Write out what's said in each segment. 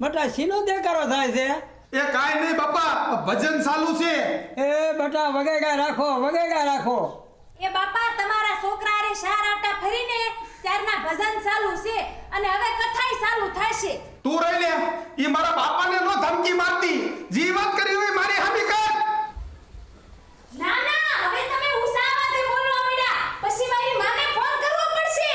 બટા સીનો દેકારો થાય છે? એ કાંઈ નહીં બાપા ભજન ચાલુ છે. એ બટા વગેગા રાખો વગેગા રાખો. એ બાપા તમારા છોકરા રે શાર આટા ફરીને ત્યારના ભજન ચાલુ છે અને હવે કથાય ચાલુ થશે. તું રહી લે એ મારા બાપાને નો ધમકી મારતી જી વાત કરી હોય મારી હામી કર ના ના હવે તમે ઉસાવાથી બોલવા મળ્યા પછી મારી માને ફોન કરવો પડશે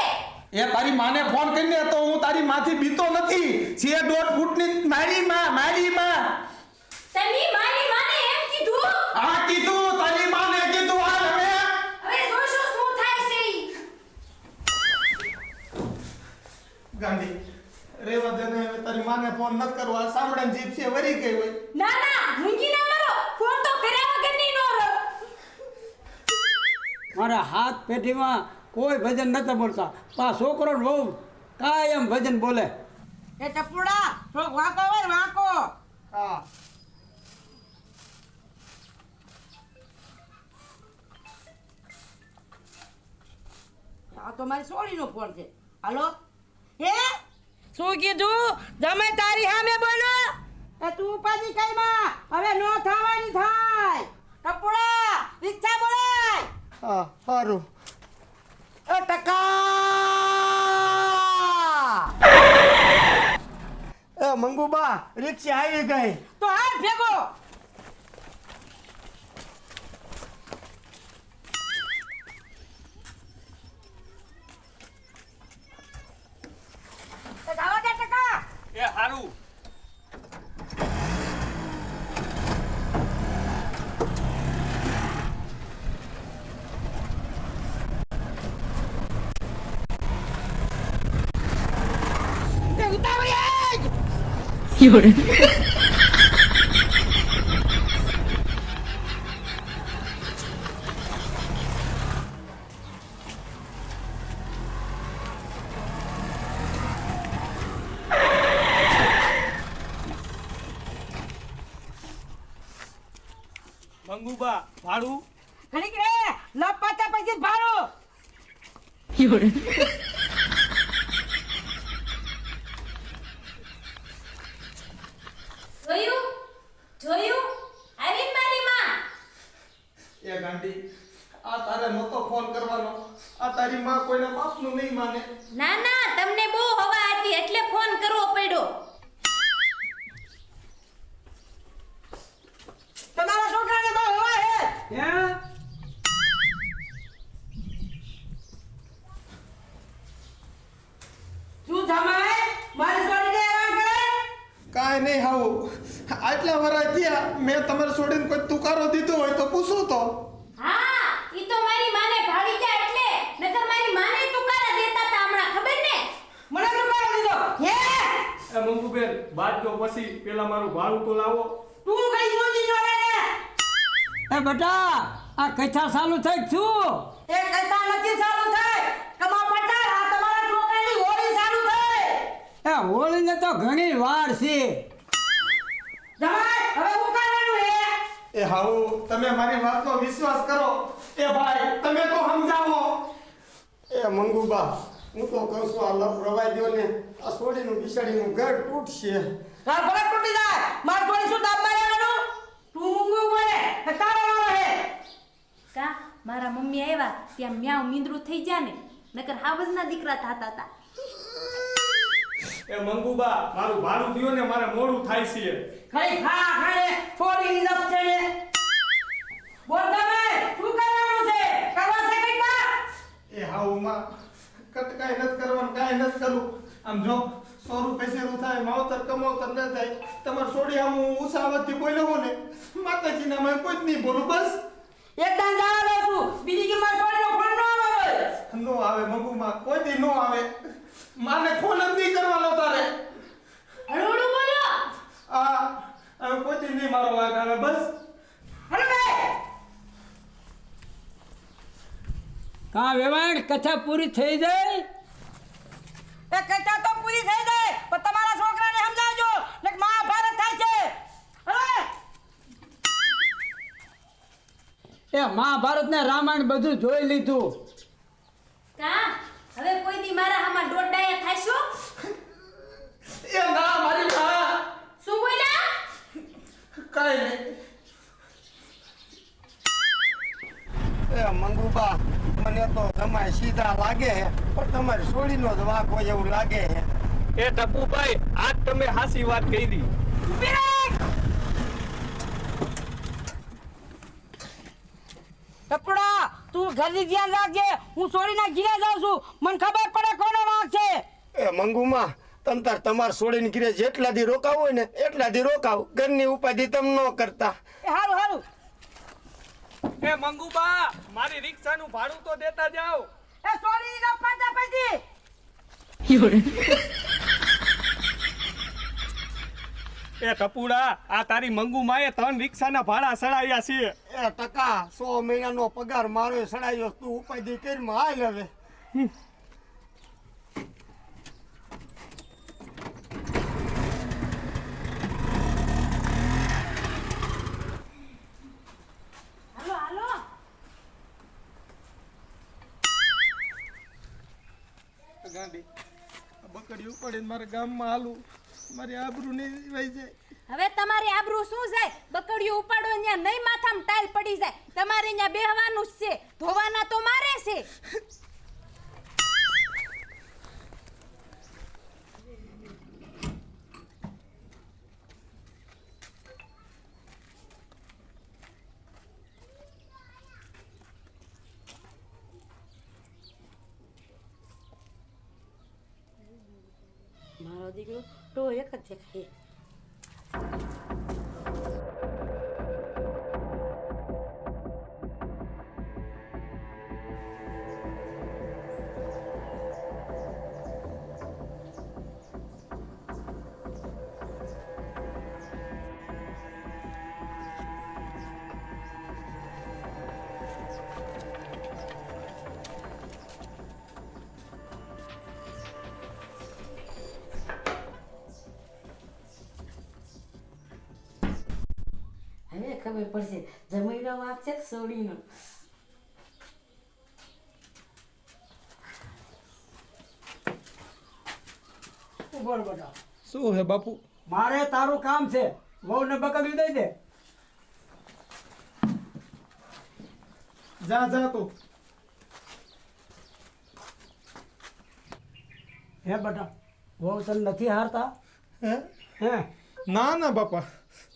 એ તારી માને ફોન કરીને તો હું તારી માથી બીતો નથી છે દોઢ ફૂટની મારી માં મારી માં તમે મારી માને એમ કીધું આ કીધું તારી માને કીધું હાલ હવે હવે જોશો શું થાય છે ઈ. ગાંધી રેવા દે ને હવે તારી માને ફોન નત કરો આ સાંભળે જીભ છે વરી ગઈ હોય. ના ના મૂંગી ના મરો. ફોન તો કર્યા વગરની નો રહો મારા હાથ પેઢીમાં કોઈ ભજન નતા બોલતા. પા છોકરો ને બહુ કાયમ ભજન બોલે. એ ટપુડા થોડોક વાંકો હોય ને વાંકો. હા. આ તો મારી સોળીનો ફોન છે. હાલો? હે? શું કીધું? તમે તારી સામે બોલો. એ તું પાછી કઈ માં હવે નો થવાની થાય. કપડા રિક્ષા બોલાય. હા સારું એ ટકા. એ મંગુબા રિક્ષા આવી ગઈ. તો હાથ ભેગો એ ગાવા દે ટકા એ હારું એ ઉતાવળી આય મંગુબા ભાડું ઘડીક રે લપાતા પછી ભાડો જોયું જોયું? આવી મારી માં એ ગાંધી આ તારે નતો ફોન કરવાનો. આ તારી માં કોઈના બાપનું નહીં માને. ના ના તમને બહુ તમારે છોડીને કોઈ તુકારો દીધો હોય તો પૂછો તો. હા ઈ તો મારી માને ભાળી ગયા એટલે. નકર મારી માને તુકારા દેતા તા હમણાં ખબર ને? મને તુકારો દીધો. હે? એ મંગુબેન બાદ તો પછી પેલા મારું ભાડું તો લાવો. તું કઈ મોજી જોડે ને? એ બેટા આ કથા ચાલુ થઈ છું એ કથા નથી ચાલુ થાય કમા પટાર આ તમારા છોકરાની હોળી ચાલુ થાય એ હોળીને તો ઘણી વાર છે. હે એ હાઉ તમે મારી વાતનો વિશ્વાસ કરો. એ ભાઈ તમે તો સમજાવો. એ મંગુબા હું તો કહું છું આ લપ રવાઈ દ્યો ને. આ છોડીનું બિસાડીનું ઘર તૂટશે. હા ભલે તૂટી જાય. માર થોડી શું દાબ મારવાનું તું મૂંગું પડે તારો વાળો હે. કા? મારા મમ્મી આવ્યા ત્યાં મ્યાઉ મીંદરું થઈ ગયા ને. નકર હાવજના દીકરા થાતા તા એ મંગુબા મારું ભાડું દ્યો ને મારે મોડું થાય છે. ખાઈ ખા ખાને છોડીની લપ છે ને. બોલ તમે શું કરવાનું છે? કરવા છે કઈ ના એ હાઉમાં કટ કાઈ નત કરવાનું કાઈ નત કરું આમ જો સો રૂપિયા શેરું થાય માવતર કમાવતર ન થાય તમારે છોડી આમ હું ઉસાવતથી બોલ્યો હું ને માતાજીના મેં કોઈ જ નહીં બોલું બસ. એકદમ જવા દઉં છું. બીજી કે માર છોડીનો ફોન ન આવે. નો આવે મગુમાં કોઈ દી નો આવે. માને ફોન જ નહીં કરવાનો તારે હળુડું બોલો આ હવે કોઈ દી નહીં મારો વાગ આવે બસ હલો બે કા વેવાણ કથા પૂરી થઈ જાય? એ કથા તો પૂરી થઈ જાય પણ તમારા છોકરાને સમજાવજો ને મહાભારત થાય છે. એ મહાભારત ને રામાયણ બધું જોઈ લીધું. કા? હવે કોઈ દી મારા હામાં દોડાયા થાશો એ ના મારી ના. શું બોલ્યા? કાંઈ નહીં. એ મંગુબા મને તો તમારે સીધા લાગે છે પણ તમારી સોળીનો જ વાક હોય એવું લાગે છે. એ ટપુભાઈ આજ તમે હાસી વાત કહી દી ટપડા તું ઘરથી ધ્યાન રાખજે હું છોડીને ઘીરે જાઉં છું. મને ખબર પડે કોનો વાક છે. એ મંગુમાં તમ તાર તમાર સોળીને ઘીરે જેટલા દી રોકાવ હોય ને એટલા દી રોકાવ. ઘરની ઉપાધિ તમ ન કરતા. એ હારું હારું. એ મંગુબા મારી રિક્ષાનું ભાડું તો દેતા જાઓ. એ છોડી નો પાંચા પૈસી એ ટપુડા આ તારી મંગુમાએ ત્રણ રિક્ષાના ભાડા સડાયા છે એ ટકા સો મહિનાનો પગાર મારો સડાયો તું ઉપાધિ કરીમાં હાલ હવે. બકડી ઉપાડીને મારા ગામમાં હાલું. મારી આબરૂ નહીં વહી જાય. હવે તમારી આબરૂ શું જાય બકડીઓ ઉપાડો ત્યાં નહીં માથામાં ટાઈલ પડી જાય. તમારે ત્યાં બેહવાનું છે. ધોવાના તો મારે છે મારો દીકરો તો એક જ દેખાય ખબર પડશે જમીનો છે કે સોડીનો બોલ બેટા શું હે બાપુ મારે તારું કામ છે વહુને બકડ્યું દઈ દે જા જા તું હે બેટા વહુ તને નથી હારતા હે હે ના ના બાપા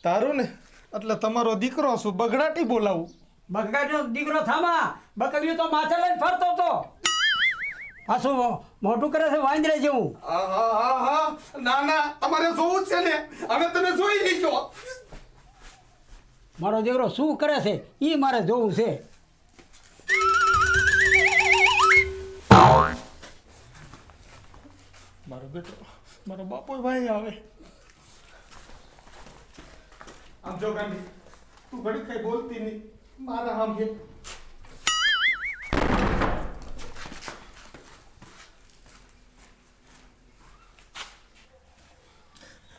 તારું ને એટલે તમારો દીકરો શું બગડાટી બોલાવું? બગડાટીનો દીકરો થામા? બકડીઓ તો માથે લઈને ફરતો હતો. પાછું મોટું કરે છે વાંદરે જેવું. હા હા હા ના ના તમારે જોવું જ છે ને. હવે તમે જોઈ લીધો મારો દીકરો શું કરે છે? એ મારે જોવું છે. મારો બેટો મારો બાપો ભાઈ આવે. આમ જો ગાંધી તું ઘડી કઈ બોલતી નહીં. મારા આમ કે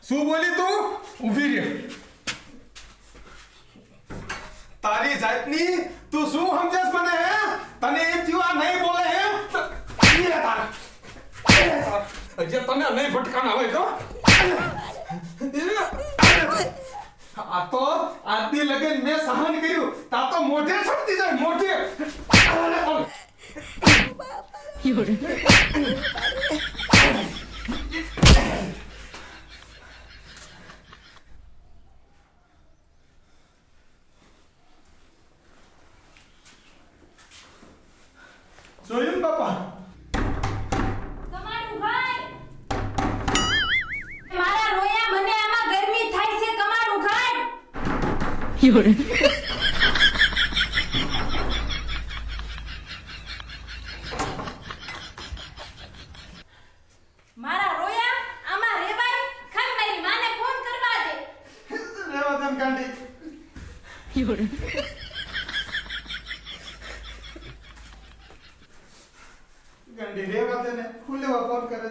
શું બોલી તું? ઊભી રહે. તારી જાતની તું શું સમજસ મને હે? તને એમ થયું આ નહીં બોલે હે? તારા. જે તને નહીં ભટકાના હોય તો આ તો આજની લગન મેં સહન કર્યું. તા તો મોઢે છટતી જાય મોઢે. ઘાટ મારા રોયા આમાં રેવાય? ખાન મારી માને ફોન કરવા દે. રેવા દે ને ગાંડી. ગાંડી રેવા ખુલ્લેવા ફોન કરે?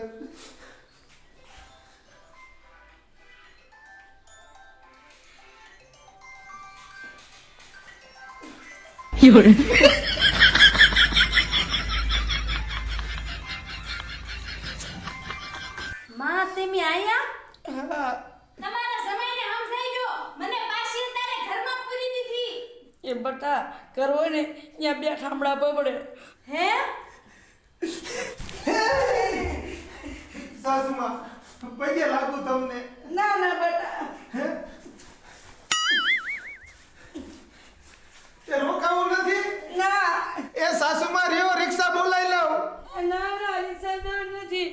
માં તમે આયા? તમારા સમયને સમજાઈ ગયો મને પાછી તારે ઘરમાં પૂરી દીધી. એ બટા કરવો ને ત્યાં બે ઠામડા બબડે. હે! સાસુમાં પગે લાગુ તમને. ના ના બટા. સાસુમાં રહ્યો રિક્ષા બોલાવી લઉં. ના ના રિક્ષા નથી.